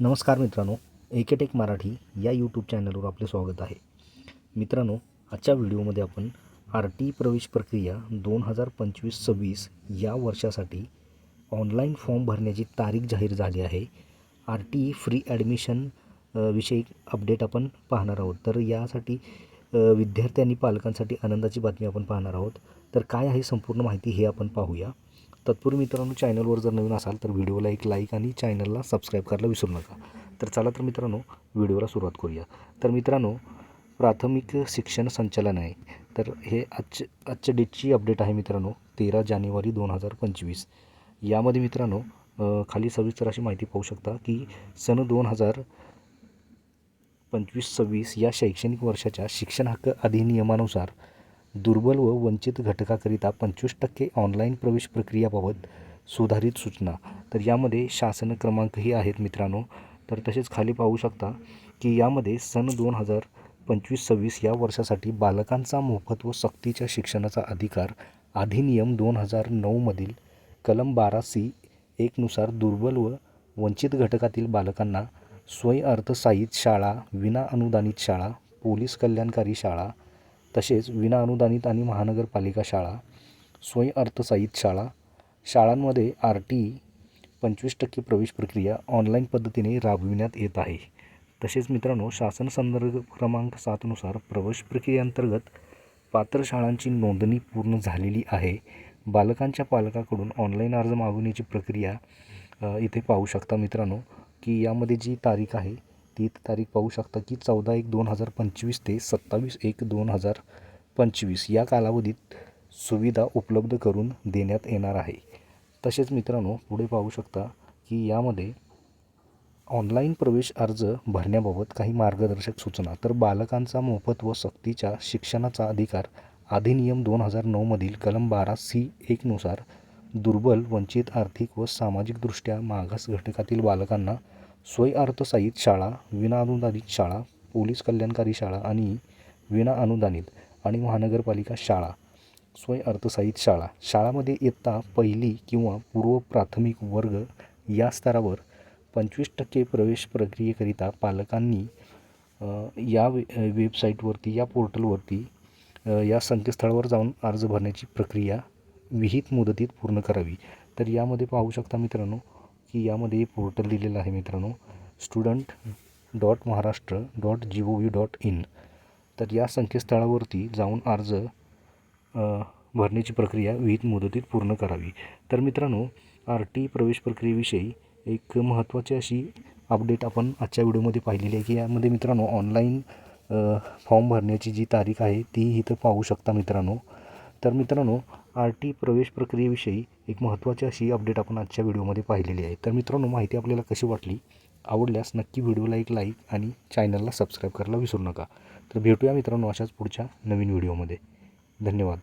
नमस्कार मित्रांनो एकेटेक मराठी या यूट्यूब चॅनलवर आपले स्वागत आहे. मित्रांनो आजच्या व्हिडिओमध्ये आपण आर टी प्रवेश प्रक्रिया दोन हजार पंचवीस सव्वीस या वर्षासाठी ऑनलाईन फॉर्म भरण्याची तारीख जाहीर झाली आहे. आर टी फ्री ॲडमिशन विषयी अपडेट आपण पाहणार आहोत. तर यासाठी विद्यार्थी आणि पालकांसाठी आनंदाची बातमी आपण पाहणार आहोत. तर काय आहे संपूर्ण माहिती हे आपण पाहूया. तत्पूर्वी मित्रांनो चॅनलवर जर नवीन असाल तर व्हिडिओला एक लाईक आणि चॅनलला सबस्क्राईब करायला विसरू नका. तर चला तर मित्रांनो व्हिडिओला सुरुवात करूया. तर मित्रांनो प्राथमिक शिक्षण संचालन आहे. तर हे आजचे आजच्या डेटची अपडेट आहे मित्रांनो तेरा जानेवारी दोन हजार पंचवीस. यामध्ये मित्रांनो खाली सविस्तर अशी माहिती पाहू शकता की सन दोन हजार पंचवीस सव्वीस या शैक्षणिक वर्षाच्या शिक्षण हक्क अधिनियमानुसार दुर्बल व वंचित घटकाकरिता पंचवीस टक्के ऑनलाईन प्रवेश प्रक्रियाबाबत सुधारित सूचना. तर यामध्ये शासन क्रमांकही आहेत मित्रांनो. तर तसेच खाली पाहू शकता की यामध्ये सन दोन हजार पंचवीस सव्वीस या वर्षासाठी बालकांचा मोफत व सक्तीच्या शिक्षणाचा अधिकार अधिनियम दोन हजार नऊमधील कलम बारा सी एकनुसार दुर्बल व वंचित घटकातील बालकांना स्वयंअर्थसाहित शाळा विना अनुदानित शाळा पोलीस कल्याणकारी शाळा तसेच विना अनुदानित आणि महानगरपालिका शाळा स्वयंअर्थसाहित शाळा शाळांमध्ये आर टी पंचवीस टक्के प्रवेश प्रक्रिया ऑनलाईन पद्धतीने राबविण्यात येत आहे. तसेच मित्रांनो शासन संदर्भ क्रमांक सातनुसार प्रवेश प्रक्रियेअंतर्गत पात्र शाळांची नोंदणी पूर्ण झालेली आहे. बालकांच्या पालकाकडून ऑनलाईन अर्ज मागवण्याची प्रक्रिया इथे पाहू शकता मित्रांनो की यामध्ये जी तारीख आहे ती तारीख पाहू शकता की चौदा एक दोन हजार पंचवीस ते सत्तावीस एक दोन हजार पंचवीस या कालावधीत सुविधा उपलब्ध करून देण्यात येणार आहे. तसेच मित्रांनो पुढे पाहू शकता की यामध्ये ऑनलाईन प्रवेश अर्ज भरण्याबाबत काही मार्गदर्शक सूचना. तर बालकांचा मोफत व सक्तीच्या शिक्षणाचा अधिकार अधिनियम दोन हजार नऊमधील कलम बारा सी एकनुसार दुर्बल वंचित आर्थिक व सामाजिकदृष्ट्या मागास घटकातील बालकांना स्वयअर्थसाहित शाळा विनाअनुदानित शाळा पोलीस कल्याणकारी शाळा आणि विना अनुदानित आणि महानगरपालिका शाळा. स्वयअर्थसाहित शाळा. शाळामध्ये इयत्ता पहिली किंवा पूर्व प्राथमिक वर्ग या स्तरावर पंचवीस टक्के प्रवेश प्रक्रियेकरिता पालकांनी या वे वेबसाईटवरती या पोर्टलवरती या संकेतस्थळावर जाऊन अर्ज भरण्याची प्रक्रिया विहित मुदतीत पूर्ण करावी. तर यामध्ये पाहू शकता मित्रांनो की यामध्ये पोर्टल दिलेलं आहे मित्रांनो. Student dot Maharashtra dot G O V dot in तर या संकेतस्थळावरती जाऊन अर्ज भरण्याची प्रक्रिया विहित मुदतीत पूर्ण करावी. तर मित्रांनो आर टी प्रवेश प्रक्रियेविषयी एक महत्त्वाची अशी अपडेट आपण आजच्या व्हिडिओमध्ये पाहिलेली आहे की यामध्ये मित्रांनो ऑनलाईन फॉर्म भरण्याची जी तारीख आहे ती इथं पाहू शकता मित्रांनो. तर मित्रांनो आर टी प्रवेश प्रक्रियेविषयी एक महत्त्वाची अशी अपडेट आपण आजच्या व्हिडिओमध्ये पाहिलेली आहे. तर मित्रांनो माहिती आपल्याला कशी वाटली? आवडल्यास नक्की व्हिडिओला एक लाईक आणि चॅनलला सबस्क्राईब करायला विसरू नका. तर भेटूया मित्रांनो अशाच पुढच्या नवीन व्हिडिओमध्ये धन्यवाद.